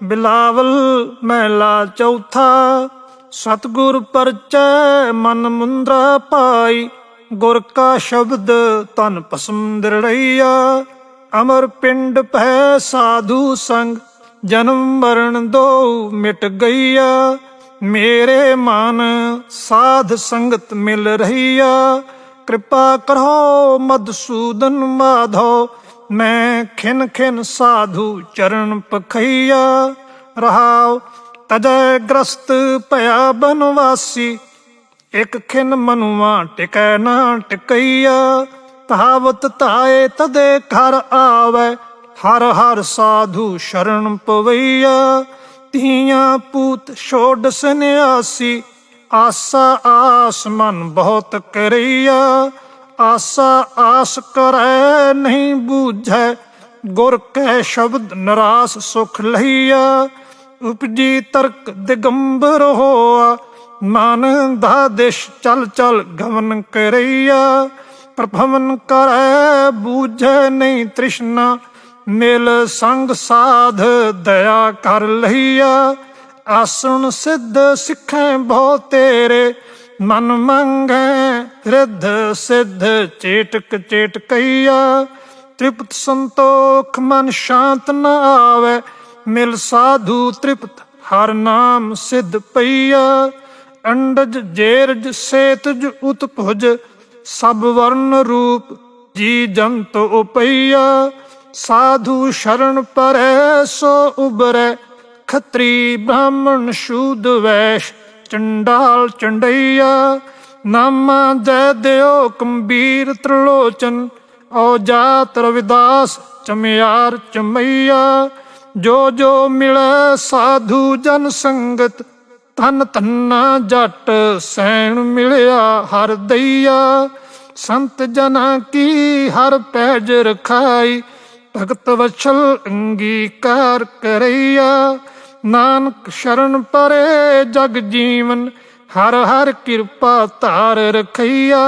ਬਿਲਾਵਲ ਮਹਿਲਾ ਚੌਥਾ, ਸਤਗੁਰ ਪਰਚੈ ਮਨ ਮੁੰਦਰਾ ਪਾਈ, ਗੁਰ ਕਾ ਸ਼ਬਦ ਤਨ ਪਸਮ ਦਿਰੜਈਆ ਅਮਰ ਪਿੰਡ ਭੈ ਸਾਧੂ ਸੰਗ, ਜਨਮ ਮਰਨ ਦੋ ਮਿਟ ਗਈਆ, ਮੇਰੇ ਮਨ ਸਾਧ ਸੰਗਤ ਮਿਲ ਰਹੀਆ, ਕਿਰਪਾ ਕਰੋ ਮਦਸੂਦਨ ਮਾਧੋ ਮੈਂ ਖਿਨ ਖਿਨ ਸਾਧੂ ਚਰਨ ਪਖਈਆ, ਰਹਾਉ ਤਜੈ ਗ੍ਰਸਤ ਭਇਆ ਬਨਵਾਸੀ। ਇਕ ਖਿਨ ਮਨੁਆ ਟਿਕੈ ਨਾ ਟਿਕਈਆ ਤਾਵਤ ਧਾਏ ਤਦੇ ਘਰ ਆਵੇ, ਹਰ ਹਰ ਸਾਧੂ ਸ਼ਰਨ ਪਵਈਆ। ਤੀਆਂ ਪੂਤ ਛੋੜ ਸਨਿਆਸੀ, ਆਸਾ ਆਸ ਮਨ ਬਹੁਤ ਕਰਈਆ ਆਸਾ ਆਸ ਕਰੈ ਨਹੀਂ ਬੂਝੈ, ਗੁਰ ਕੈ ਸ਼ਬਦ ਨਰਾਸ ਸੁਖ ਲਈਆ। ਉਪਜੀ ਤਰਕ ਦਿਗੰਬਰ ਹੋਆ ਮਨ ਦਾ ਦਿਸ਼ ਚਲ ਚਲ ਗਮਨ ਕਰਈਆ। ਪ੍ਰਭਵਨ ਕਰੈ ਬੂਝੈ ਨਹੀਂ ਤ੍ਰਿਸ਼ਨਾ, ਮਿਲ ਸੰਗ ਸਾਧ ਦਇਆ ਕਰ ਲਈਆ। ਆਸਣ ਸਿੱਧ ਸਿੱਖੈ ਬਹੁ ਤੇਰੇ, ਮਨ ਮੰਗੈ ਰਿੱਧ ਸਿੱਧ ਚੇਟਕ ਚੇਟਕਈਆ, ਤ੍ਰਿਪਤ ਸੰਤੋਖ ਮਨ ਸ਼ਾਂਤ ਨਾ ਆਵੇ, ਮਿਲ ਸਾਧੂ ਤ੍ਰਿਪਤ ਹਰ ਨਾਮ ਸਿੱਧ ਪਈਆ। ਅੰਡਜ ਜੇਰਜ ਸੇਤਜ ਉਤਪੁਜ ਸਭ ਵਰਨ ਰੂਪ ਜੀ ਜੰਤ ਉਪਈਆ। ਸਾਧੂ ਸ਼ਰਨ ਪਰੈ ਸੋ ਉਬਰੈ, ਖਤਰੀ ਬ੍ਰਾਹਮਣ ਸ਼ੂਦ ਵੈਸ਼ ਚੰਡਾਲ ਚੰਡਈਆ। ਨਾਮਾ ਜੈ ਦਿਓ ਕੰਬੀਰ ਤ੍ਰਿਲੋਚਨ ਓ ਜਾਤ ਰਵਿਦਾਸ ਚਮਿਆਰ ਚਮਈਆ। ਜੋ ਜੋ ਮਿਲੈ ਸਾਧੂ ਜਨ ਸੰਗਤ ਤਨ ਤੰਨਾ ਜੱਟ ਸੈਣ ਮਿਲਿਆ ਹਰ ਦਈਆ। ਸੰਤ ਜਨਾਂ ਕੀ ਹਰ ਪੈਜ ਰਖਾਈ, ਭਗਤ ਵਛਲ ਅੰਗੀਕਾਰ ਕਰਈਆ। ਨਾਨਕ ਸ਼ਰਨ ਪਰੇ ਜਗ ਜੀਵਨ ਹਰ ਹਰ ਕਿਰਪਾ ਧਾਰ ਰਖਈਆ।